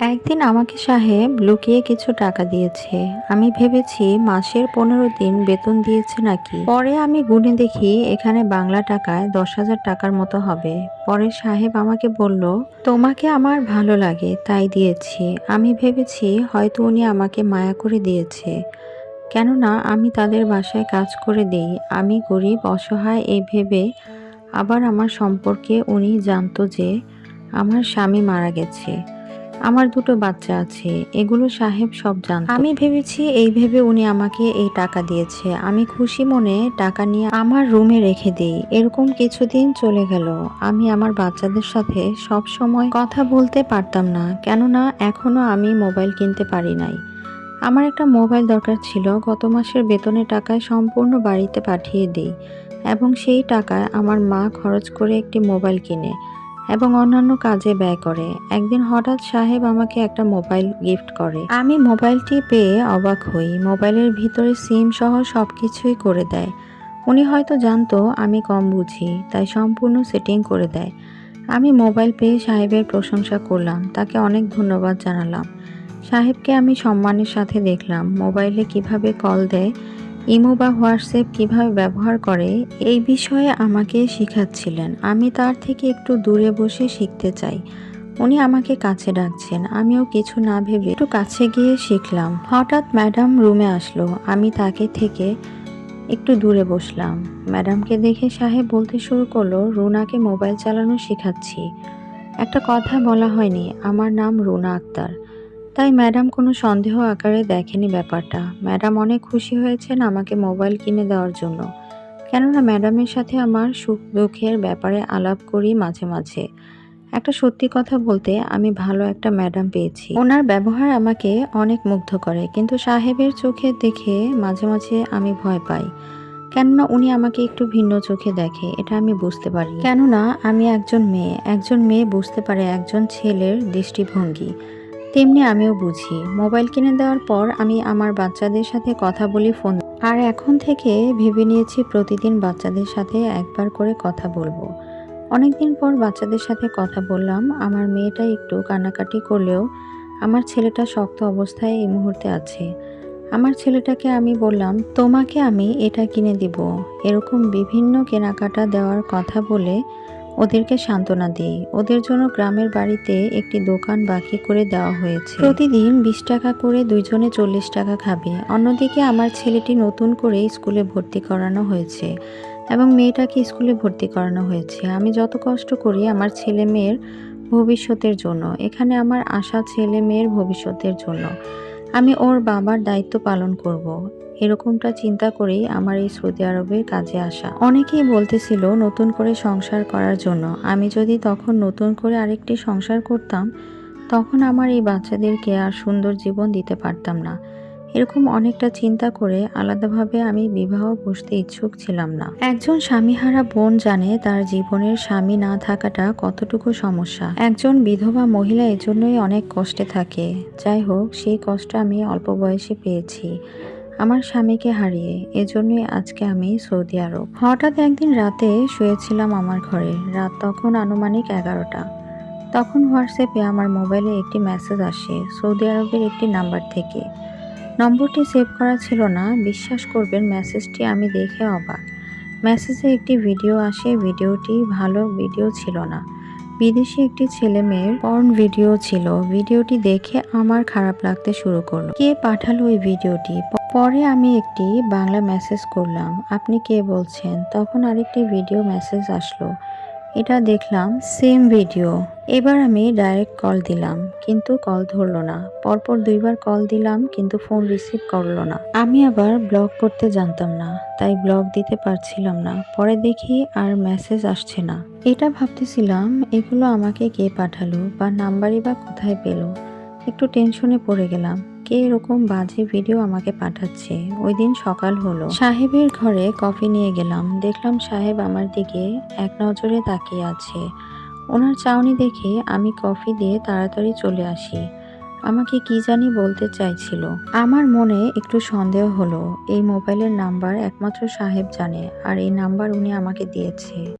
একদিন আমাকে সাহেব লুকিয়ে কিছু টাকা দিয়েছে। আমি ভেবেছি মাসের পনেরো দিন বেতন দিয়েছে নাকি। পরে আমি গুনে দেখি এখানে বাংলা টাকায় দশ হাজার টাকার মতো হবে। পরে সাহেব আমাকে বলল, তোমাকে আমার ভালো লাগে, তাই দিয়েছি। আমি ভেবেছি হয়তো উনি আমাকে মায়া করে দিয়েছে। কেননা আমি তাদের বাসায় কাজ করে দেই। আমি গরিব, অসহায় এই ভেবে আবার আমার সম্পর্কে উনি জানতো যে আমার স্বামী মারা গেছে। আমার দুটো বাচ্চা আছে, এগুলো সাহেব সব জান আমি ভেবেছি এই ভেবে উনি আমাকে এই টাকা দিয়েছে। আমি খুশি মনে টাকা নিয়ে আমার রুমে রেখে দিই। এরকম কিছুদিন চলে গেল। আমি আমার বাচ্চাদের সাথে সব সময় কথা বলতে পারতাম না, কেননা এখনও আমি মোবাইল কিনতে পারি নাই। আমার একটা মোবাইল দরকার ছিল, গত মাসের বেতনের টাকায় সম্পূর্ণ বাড়িতে পাঠিয়ে দিই এবং সেই টাকায় আমার মা খরচ করে একটি মোবাইল কিনে। এবং অন্যান্য কাজে ব্যয় করে। একদিন হঠাৎ সাহেব আমাকে একটা মোবাইল গিফট করে। আমি মোবাইলটি পেয়ে অবাক হই। মোবাইলের ভিতরে সিম সহ সব কিছুই করে দেয়। উনি হয়তো জানতো আমি কম বুঝি, তাই সম্পূর্ণ সেটিং করে দেয়। আমি মোবাইল পেয়ে সাহেবের প্রশংসা করলাম, তাকে অনেক ধন্যবাদ জানালাম। সাহেবকে আমি সম্মানের সাথে দেখলাম, মোবাইলে কীভাবে কল দেয় ইমো বা হোয়াটসঅ্যাপ কীভাবে ব্যবহার করে এই বিষয়ে আমাকে শেখাচ্ছিলেন। আমি তার থেকে একটু দূরে বসে শিখতে চাই। উনি আমাকে কাছে ডাকছেন। আমিও কিছু না ভেবে একটু কাছে গিয়ে শিখলাম। হঠাৎ ম্যাডাম রুমে আসলো। আমি তাকে থেকে একটু দূরে বসলাম। ম্যাডামকে দেখে সাহেব বলতে শুরু করল, রুনাকে মোবাইল চালানো শেখাচ্ছি। একটা কথা বলা হয়নি। আমার নাম রুনা আক্তার। তাই ম্যাডাম কোনো সন্দেহ আকারে দেখেনি ব্যাপারটা। ম্যাডাম অনেক খুশি হয়েছেন আমাকে মোবাইল কিনে দেওয়ার জন্য। কেননা ম্যাডামের সাথে আমার সুখ দুঃখের ব্যাপারে আলাপ করি মাঝে মাঝে। একটা সত্যি কথা বলতে আমি ভালো একটা ম্যাডাম পেয়েছি। ওনার ব্যবহার আমাকে অনেক মুগ্ধ করে, কিন্তু সাহেবের চোখে দেখে মাঝে মাঝে আমি ভয় পাই। কেননা উনি আমাকে একটু ভিন্ন চোখে দেখে, এটা আমি বুঝতে পারি। কেননা আমি একজন মেয়ে একজন মেয়ে বুঝতে পারে একজন ছেলের দৃষ্টিভঙ্গি। তেমনি আমিও বুঝি। মোবাইল কিনে দেওয়ার পর আমি আমার বাচ্চাদের সাথে কথা বলি ফোন আর এখন থেকে ভেবে নিয়েছি প্রতিদিন বাচ্চাদের সাথে একবার করে কথা বলব। অনেকদিন পর বাচ্চাদের সাথে কথা বললাম, আমার মেয়েটা একটু কান্নাকাটি করলেও আমার ছেলেটা শক্ত অবস্থায় এই মুহূর্তে আছে। আমার ছেলেটাকে আমি বললাম, তোমাকে আমি এটা কিনে দিব। এরকম বিভিন্ন কেনাকাটা দেওয়ার কথা বলে ওদেরকে সান্ত্বনা দিই। ওদের জন্য গ্রামের বাড়িতে একটি দোকান বাকি করে দেওয়া হয়েছে। প্রতিদিন বিশ টাকা করে দুইজনে চল্লিশ টাকা খাবে। অন্যদিকে আমার ছেলেটি নতুন করে স্কুলে ভর্তি করানো হয়েছে এবং মেয়েটাকে স্কুলে ভর্তি করানো হয়েছে। আমি যত কষ্ট করি আমার ছেলে মেয়ের ভবিষ্যতের জন্য। এখানে আমার আশা ছেলে মেয়ের ভবিষ্যতের জন্য। আমি ওর বাবার দায়িত্ব পালন করব। এরকমটা চিন্তা করেই আমার এই সৌদি আরবের কাজে আসা। অনেকেই বলতেছিল নতুন করে সংসার করার জন্য। আমি যদি তখন নতুন করে আরেকটি সংসার করতাম, তখন আমার এই বাচ্চাদেরকে আর সুন্দর জীবন দিতে পারতাম না। এরকম অনেকটা চিন্তা করে আলাদাভাবে আমি বিবাহ বসতে ইচ্ছুক ছিলাম না। একজন স্বামীহারা বোন জানে তার জীবনের স্বামী না থাকাটা কতটুকু সমস্যা। একজন বিধবা মহিলা এজন্যই অনেক কষ্টে থাকে। যাই হোক, সেই কষ্ট আমি অল্প বয়সে পেয়েছি। আমার স্বামীকে হারিয়ে, এজন্যই আজকে আমি সৌদি আরব। হঠাৎ একদিন রাতে শুয়েছিলাম আমার ঘরে। রাত তখন আনুমানিক এগারোটা। তখন হোয়াটসঅ্যাপে আমার মোবাইলে একটি মেসেজ আসে, সৌদি আরবের একটি নাম্বার থেকে। নম্বরটি সেভ করা ছিল না। বিশ্বাস করবেন, মেসেজটি আমি দেখে অবাক। মেসেজে একটি ভিডিও আসে, ভিডিওটি ভালো ভিডিও ছিল না। বিদেশি একটি ছেলে মেয়ের পর্ন ভিডিও ছিল। ভিডিওটি দেখে আমার খারাপ লাগতে শুরু করল। কে পাঠালো ওই ভিডিওটি? পরে আমি একটি বাংলা মেসেজ করলাম। আপনি কে বলছেন? তখন আরেকটি ভিডিও মেসেজ আসলো। এটা দেখলাম সেম ভিডিও এবার আমি ডাইরেক্ট কল দিলাম, কিন্তু কল ধরলো না। পরপর দুইবার কল দিলাম, কিন্তু ফোন রিসিভ করল না। আমি আবার ব্লক করতে জানতাম না, তাই ব্লক দিতে পারছিলাম না। পরে দেখি আর মেসেজ আসছে না। এটা ভাবতেছিলাম, এগুলো আমাকে কে পাঠালো বা নাম্বারই বা কোথায় পেল? একটু টেনশনে পড়ে গেলাম। কে এরকম বাজে ভিডিও আমাকে পাঠাচ্ছে। ওই দিন সকাল হলো। সাহেবের ঘরে কফি নিয়ে গেলাম। দেখলাম সাহেব আমার দিকে এক নজরে তাকিয়ে আছে। ওনার চাউনি দেখে আমি কফি দিয়ে তাড়াতাড়ি চলে আসি। আমাকে কি জানি বলতে চাইছিল। আমার মনে একটু সন্দেহ হলো। এই মোবাইলের নাম্বার একমাত্র সাহেব জানে, আর এই নাম্বার উনি আমাকে দিয়েছে।